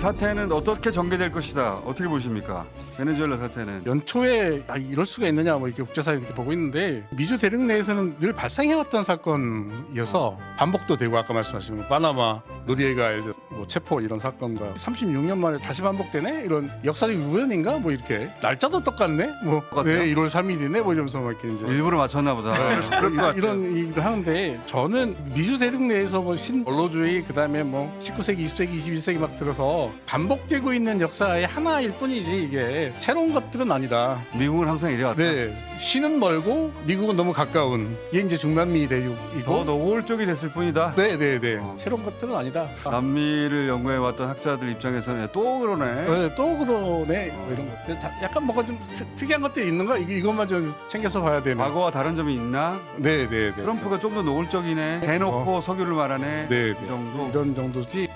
사태는 어떻게 전개될 것이다. 어떻게 보십니까? 베네수엘라 사태는 연초에 아, 이럴 수가 있느냐 뭐 이렇게 국제사회 이렇게 보고 있는데 미주 대륙 내에서는 늘 발생해왔던 사건이어서 반복도 되고 아까 말씀하신 뭐 파나마 들어 뭐 체포 이런 사건과 36년 만에 다시 반복되네 이런 역사적 우연인가 뭐 이렇게 날짜도 똑같네 뭐 똑같아요? 네, 1월 3일이네 뭐 이러면서 막 이렇게 이제 일부러 맞췄나 보다. 네, 이런, 이런 얘기도 하는데 저는 미주 대륙 내에서 뭐 신언로주의 그다음에 뭐 19세기, 20세기, 21세기 막 들어서 반복되고 있는 역사의 하나일 뿐이지 이게 새로운 것들은 아니다. 미국은 항상 이래 왔다. 네, 시는 멀고 미국은 너무 가까운 이게 이제 중남미 더 대륙이고 노골적이 됐을 뿐이다. 네, 네, 네. 어. 새로운 것들은 아니다. 남미를 연구해왔던 학자들 입장에서는 또 그러네. 네, 또 그러네 뭐 이런 거. 근데 다- 약간 뭐가 좀 특, 특이한 것들이 있는 거 이거 이것만 좀 챙겨서 봐야 되는. 과거와 다른 점이 있나? 네, 네, 네. 트럼프가 좀 더 노골적이네. 대놓고 석유를 말하네. 네, 이 네. 정도. 이런 정도지.